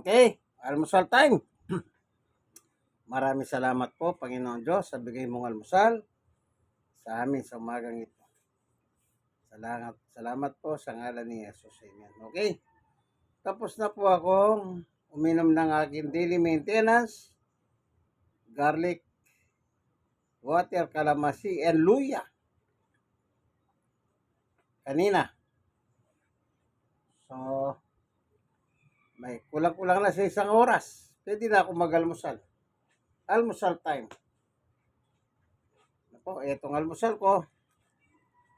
okay, almusal time. Maraming salamat po, Panginoon Diyos, sa bigay mong almusal sa amin sa umagang ito. Salamat, salamat po sa ngalan ni Jesus. Amen. Okay? Tapos na po akong uminom ng aking daily maintenance, garlic, water, calamasi, and luya. Kanina. So, may kulang-kulang na sa isang oras. Pwede na ako mag-almusal. Almusal time. Ako, etong almusal ko.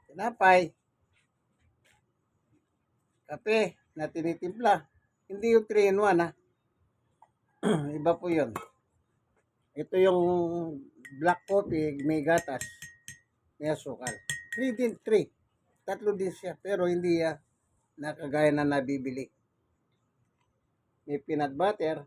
Tinapay. Kape na tinitimpla. Hindi yung 3 in 1 ha. Iba po yun. Ito yung black coffee, may gatas, may asukal. 3 din, 3. Tatlo din siya, pero hindi ah, nakagaya na nabibili. May peanut butter.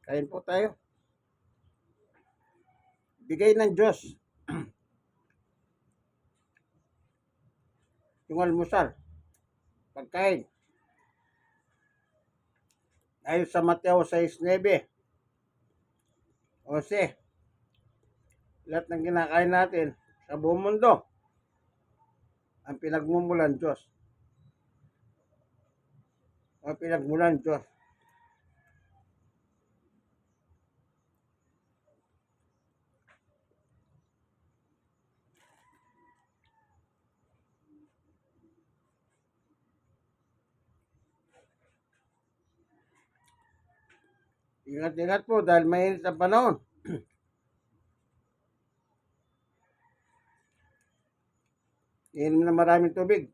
Kain po tayo. Bigay ng Diyos. yung almusal. Pagkain. Ayon sa Mateo 6.9. Ose. Lahat ng kinakain natin sa buong mundo ang pinagmumulan Diyos. Ang pinagmulan Diyos. Ingat-ingat po dahil mainit ang panahon. Inom na maraming tubig.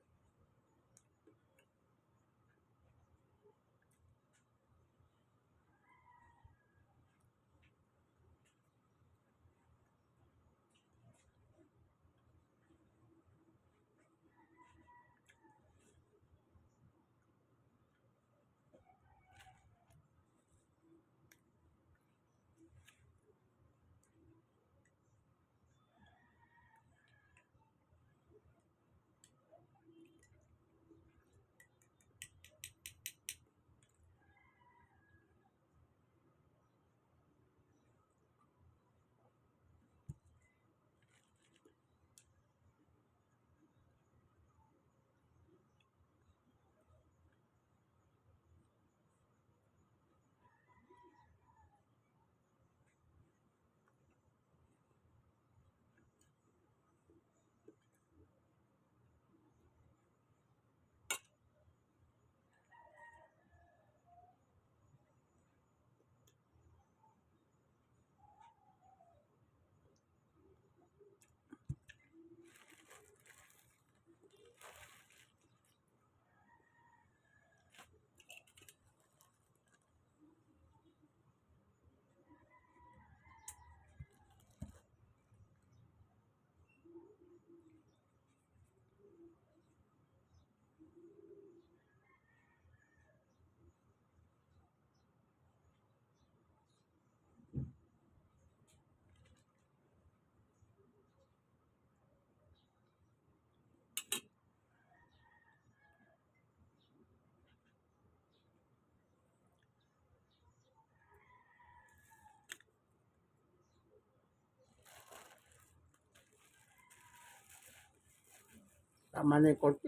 Tama na yung konti.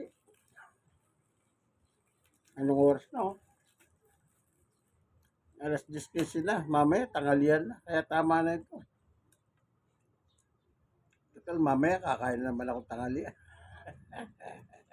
Anong oras na oh? Alas 10.15 na. Mamaya, tanghalian na. Kaya tama na ito. Total, mamaya kakain na naman ako tanghalian.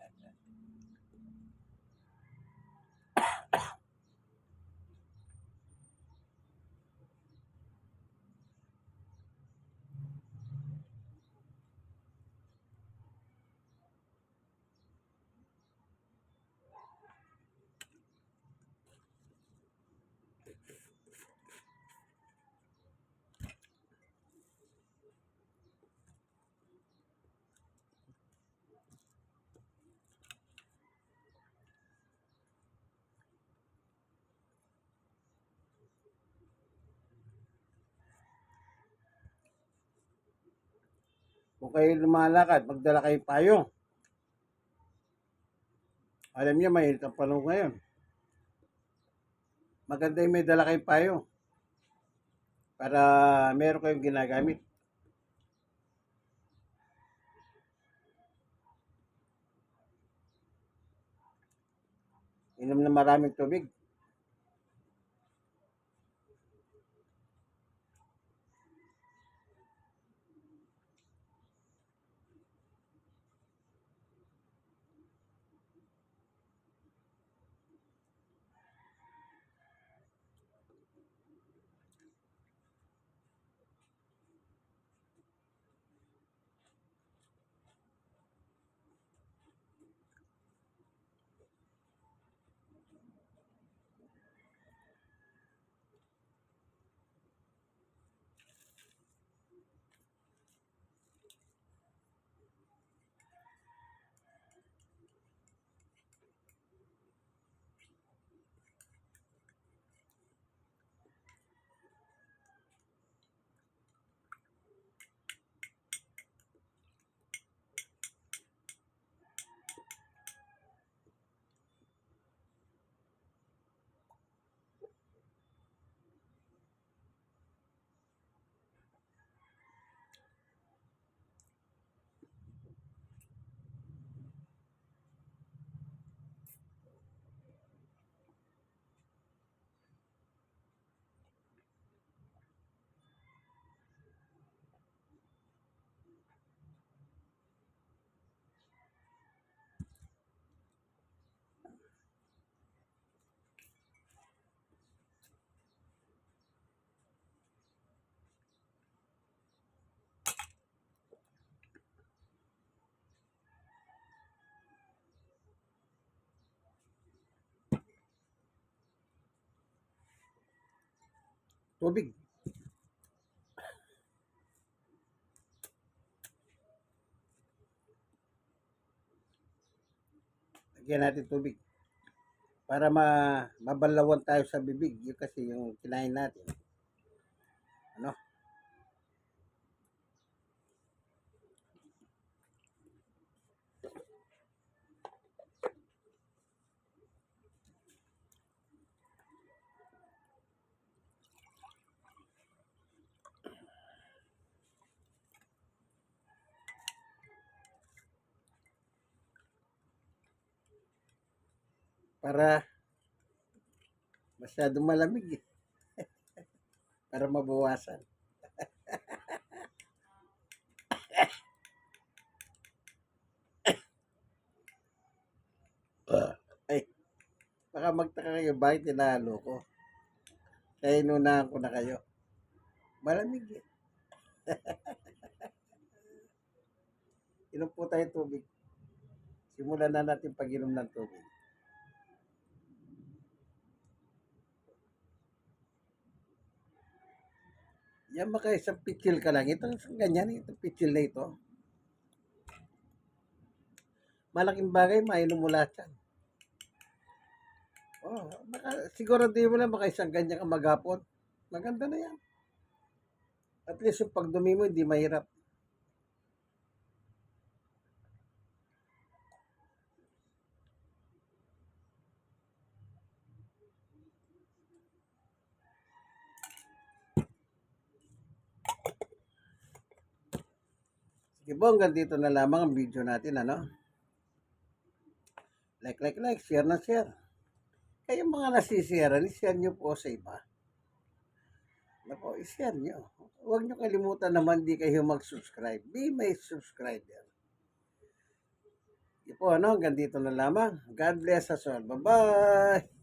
Kung kayo lumalakad, magdala kayong payong. Alam niyo, mainit ang panahon ngayon. Maganda yung may dala kayong payong. Para meron kayong ginagamit. Inom na maraming tubig. Tubig. Lagyan natin tubig. Para ma mabalawan tayo sa bibig. Yun kasi yung kinain natin. Ano? Para masyadong malamig eh. Para mabawasan. Ay, baka magtaka kayo, bakit tinalo ko? Kaya inunahan ko na kayo. Malamig eh. Inom po tayo tubig. Simulan na natin pag-inom ng tubig. Yan baka isang pitchil ka lang. Ito ganyan, itong pitchil na ito. Malaking bagay, mainom mo lahat yan. Oh, baka, siguro di mo lang baka isang ganyan ka maghapon. Maganda na yan. At least yung pagdumi mo, hindi mahirap. Po, hanggang dito na lamang ang video natin, ano? Like, like, like, share na share. Kayong mga nasisira, share nyo po sa iba. Nako, i-share nyo. Huwag nyo kalimutan naman di kayo mag-subscribe. Be my subscriber. Sige po, ano, hanggang dito na lamang. God bless us all. Bye-bye!